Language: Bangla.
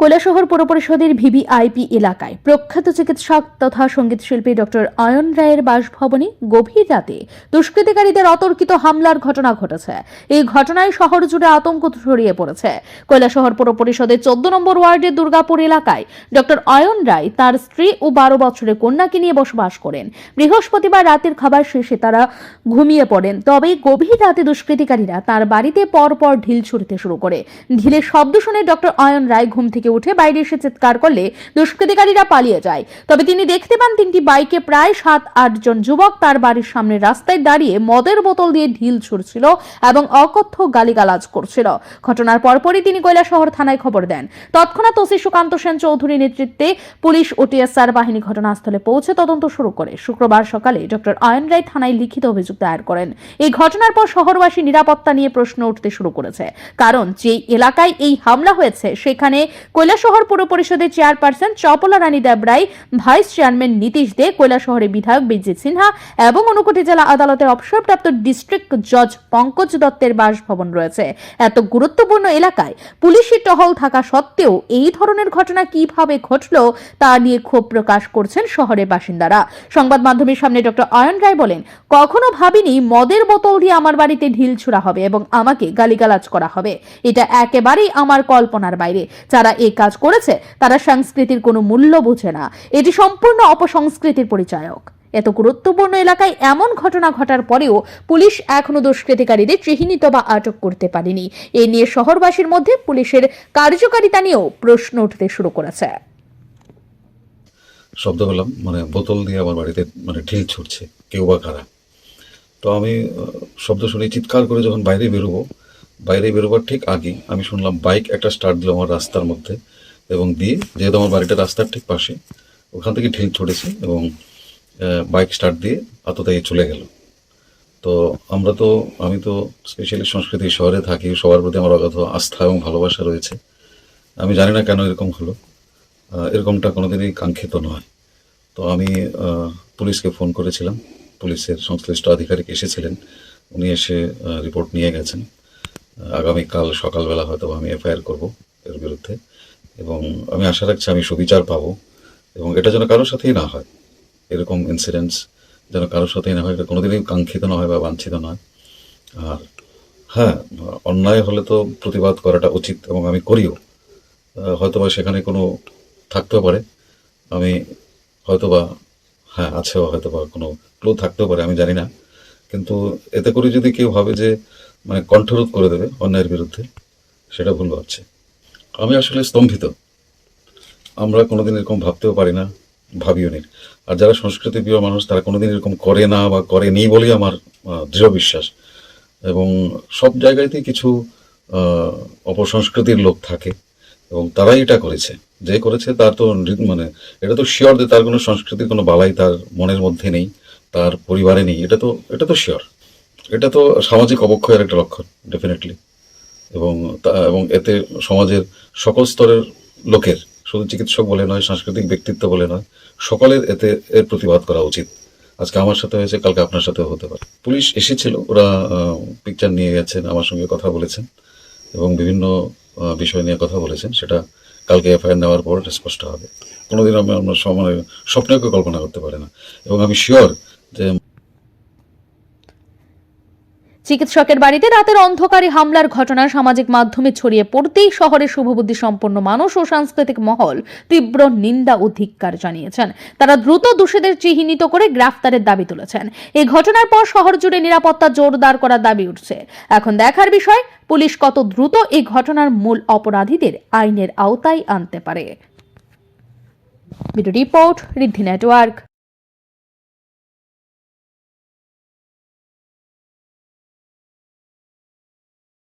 কৈলাসহর পৌর পরিষদের ভিভিআইপি এলাকায় প্রখ্যাত চিকিৎসক তথা সংগীত শিল্পী ডক্টর অয়ন রায়ের বাসভবনে গভীর রাতে দুষ্কৃতিকারীদের অতর্কিত হামলার ঘটনা ঘটেছে। এই ঘটনায় শহর জুড়ে আতঙ্ক ছড়িয়ে পড়েছে। কৈলাসহর পৌর পরিষদের চোদ্দ নম্বর ওয়ার্ডের দুর্গাপুর এলাকায় ডক্টর অয়ন রায় তার স্ত্রী ও বারো বছরের কন্যাকে নিয়ে বসবাস করেন। বৃহস্পতিবার রাতের খাবার শেষে তারা ঘুমিয়ে পড়েন। তবে গভীর রাতে দুষ্কৃতিকারীরা তার বাড়িতে পরপর ঢিল ছুড়তে শুরু করে। ঢিলের শব্দ শুনে ডক্টর অয়ন রায় ঘুম থেকে উঠে বাইরে এসে চিৎকার করলে দুষ্কৃতিকারীরা পালিয়ে যায়। তবে তিনি দেখতে পান তিনটি বাইকে প্রায় সাত, আট জন যুবক তার বাড়ির সামনে রাস্তায় দাঁড়িয়ে মদের বোতল দিয়ে ঢিল ছুড়ছিল এবং অকথ্য গালিগালাজ করছিল। ঘটনার পরপরই তিনি কৈলাসহর থানায় খবর দেন। তৎক্ষণাৎ ওসি সুকান্ত সেন চৌধুরীর নেতৃত্বে পুলিশ ও টিএসআর বাহিনী ঘটনাস্থলে পৌঁছে তদন্ত শুরু করে। শুক্রবার সকালে ডক্টর অয়ন রায় থানায় লিখিত অভিযোগ দায়ের করেন। এই ঘটনার পর শহরবাসী নিরাপত্তা নিয়ে প্রশ্ন উঠতে শুরু করেছে। কারণ যে এলাকায় এই হামলা হয়েছে, সেখানে কৈলাসহর পৌর পরিষদের chairperson Chapala Rani Debroy, vice chairman Nitish De, কৈলাসহরের বিধায়ক বিজিৎ সিনহা এবং অনুকোটি জেলা আদালতের অবসরপ্রাপ্ত ডিস্ট্রিক্ট জজ পঙ্কজ দত্তের বাসভবন রয়েছে। এত গুরুত্বপূর্ণ এলাকায় পুলিশি টহল থাকা সত্ত্বেও এই ধরনের ঘটনা কীভাবে ঘটলো তা নিয়ে ক্ষোভ প্রকাশ করছেন শহরের বাসিন্দারা। সংবাদ মাধ্যমের সামনে ডক্টর অয়ন রায় বলেন, কখনো ভাবিনি মদের বোতল দিয়ে আমার বাড়িতে ঢিল ছুড়া হবে এবং আমাকে গালিগালাজ করা হবে। এটা একেবারেই আমার কল্পনার বাইরে। যারা এই কাজ করেছে, তারা সংস্কৃতির কোনো মূল্য বোঝে না। এটি সম্পূর্ণ অপসংস্কৃতির পরিচায়ক। এত গুরুত্বপূর্ণ এলাকায় এমন ঘটনা ঘটার পরেও পুলিশ এখনও দুষ্কৃতিকারীদের চিহ্নিত বা আটক করতে পারেনি। এ নিয়ে শহরবাসীর মধ্যে পুলিশের কার্যকারিতা নিয়েও প্রশ্ন উঠতে শুরু করেছে। শব্দ পেলাম মানে বোতল দিয়ে আমার বাড়িতে মানে ঢিল ছুটছে, কেউ বা কারা। তো আমি শব্দ শুনে চিৎকার করে যখন বাইরে বেরোবো বাইরে বেরোবার ঠিক আগে আমি শুনলাম বাইক একটা স্টার্ট দিল আমার রাস্তার মধ্যে এবং দিয়ে যেহেতু আমার বাড়িটা রাস্তার ঠিক পাশে, ওখান থেকে ঢিল ছুটেছে এবং বাইক স্টার্ট দিয়ে আততায়ী চলে গেল। তো আমরা তো, আমি তো স্পেশালি সংস্কৃতি শহরে থাকি, সবার প্রতি আমার অগাধ আস্থা এবং ভালোবাসা রয়েছে। আমি জানি না কেন এরকম হলো। এরকমটা কোনোদিনই কাঙ্ক্ষিত নয়। তো আমি পুলিশকে ফোন করেছিলাম। পুলিশের সংশ্লিষ্ট আধিকারিক এসেছিলেন। উনি এসে রিপোর্ট নিয়ে গেছেন। আগামীকাল সকালবেলা হয়তো আমি এফআইআর করব এর বিরুদ্ধে। এবং আমি আশা রাখছি আমি সুবিচার পাবো। এবং এটা যেন কারোর সাথেই না হয়। এরকম ইনসিডেন্টস যেন কারোর সাথেই না হয়। এটা কোনোদিনই কাঙ্ক্ষিত না হয় বা বাঞ্ছিত নয়। আর হ্যাঁ অন্যায় হলে তো প্রতিবাদ করাটা উচিত এবং আমি করিও। হয়তোবা সেখানে কোনো থাকতেও পারে। আমি হয়তোবা হ্যাঁ আছেও হয়তোবা কোনো ক্লু থাকতেও পারে, আমি জানি না। কিন্তু এতে করে যদি কেউ ভাবে যে মানে কণ্ঠরোধ করে দেবে অন্যায়ের বিরুদ্ধে, সেটা ভুল ভাবছে। আমি আসলে স্তম্ভিত। আমরা কোনোদিন এরকম ভাবতেও পারি না, ভাবিও নি। আর যারা সংস্কৃতি প্রিয় মানুষ, তারা কোনোদিন এরকম করে না বা করেনি বলেই আমার দৃঢ় বিশ্বাস। এবং সব জায়গাতেই কিছু অপসংস্কৃতির লোক থাকে, এবং তারাই এটা করেছে। যে করেছে তার তো মানে এটা তো শিওর যে তার কোনো সংস্কৃতির কোনো বালাই তার মনের মধ্যে নেই, তার পরিবারে নেই, এটা তো এটা তো শিওর এটা তো সামাজিক অবক্ষয়ের একটা লক্ষণ ডেফিনেটলি এবং এবং এতে সমাজের সকল স্তরের লোকের, শুধু চিকিৎসক বলে নয়, সাংস্কৃতিক ব্যক্তিত্ব বলে নয়, সকলের এতে এর প্রতিবাদ করা উচিত। আজকে আমার সাথে হয়েছে, কালকে আপনার সাথেও হতে পারে। পুলিশ এসেছিল, ওরা পিকচার নিয়ে গেছেন, আমার সঙ্গে কথা বলেছেন, এবং বিভিন্ন বিষয় নিয়ে কথা বলেছেন, সেটা কালকে এফআইআর নেওয়ার পর স্পষ্ট হবে। কোনোদিন আমি আপনার সময় স্বপ্নেও কল্পনা করতে পারে না। এবং আমি শিওর যে চিকিৎসকের বাড়িতে রাতের অন্ধকারে হামলার ঘটনা সামাজিক মাধ্যমে ছড়িয়ে পড়তেই শহরের শুভবুদ্ধি সম্পন্ন মানুষ ও সাংস্কৃতিক মহল তীব্র নিন্দা ও ধিক্কার জানিয়েছেন। তারা দ্রুত দোষীদের চিহ্নিত করে গ্রেফতারের দাবি তুলেছেন। এই ঘটনার পর শহর জুড়ে নিরাপত্তা জোরদার করার দাবি উঠছে। এখন দেখার বিষয়, পুলিশ কত দ্রুত এই ঘটনার মূল অপরাধীদের আইনের আওতায় আনতে পারে। Report, Riddhi network.